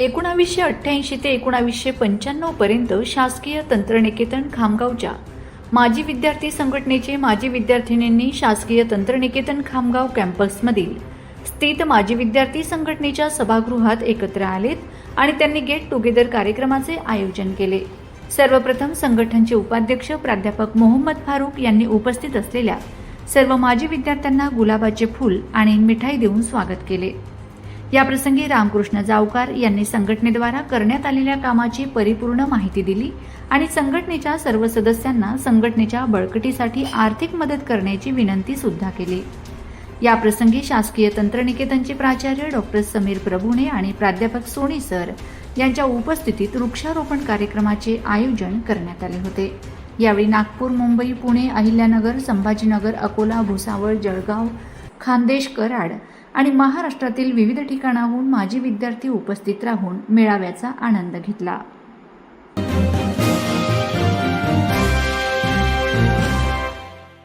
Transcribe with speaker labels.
Speaker 1: एकोणावीसशे अठ्ठ्याऐंशी ते एकोणावीसशे पंच्याण्णव पर्यंत शासकीय तंत्रनिकेतन खामगावच्या माजी विद्यार्थी संघटनेचे माजी विद्यार्थिनींनी शासकीय तंत्रनिकेतन खामगाव कॅम्पसमधील स्थित माजी विद्यार्थी संघटनेच्या सभागृहात एकत्र आलेत आणि त्यांनी गेट टुगेदर कार्यक्रमाचे आयोजन केले. सर्वप्रथम संघटनचे उपाध्यक्ष प्राध्यापक मोहम्मद फारूक यांनी उपस्थित असलेल्या सर्व माजी विद्यार्थ्यांना गुलाबाचे फूल आणि मिठाई देऊन स्वागत केले. याप्रसंगी रामकृष्ण जावकार यांनी संघटनेद्वारा करण्यात आलेल्या कामाची परिपूर्ण माहिती दिली आणि संघटनेच्या सर्व सदस्यांना संघटनेच्या बळकटीसाठी आर्थिक मदत करण्याची विनंती सुद्धा केली. याप्रसंगी शासकीय तंत्रनिकेतनचे प्राचार्य डॉक्टर समीर प्रभुणे आणि प्राध्यापक सोनी सर यांच्या उपस्थितीत वृक्षारोपण कार्यक्रमाचे आयोजन करण्यात आले होते. यावेळी नागपूर मुंबई पुणे अहिल्यानगर संभाजीनगर अकोला भुसावळ जळगाव खानदेश कराड आणि महाराष्ट्रातील विविध ठिकाणाहून माजी विद्यार्थी उपस्थित राहून मेळाव्याचा आनंद घेतला.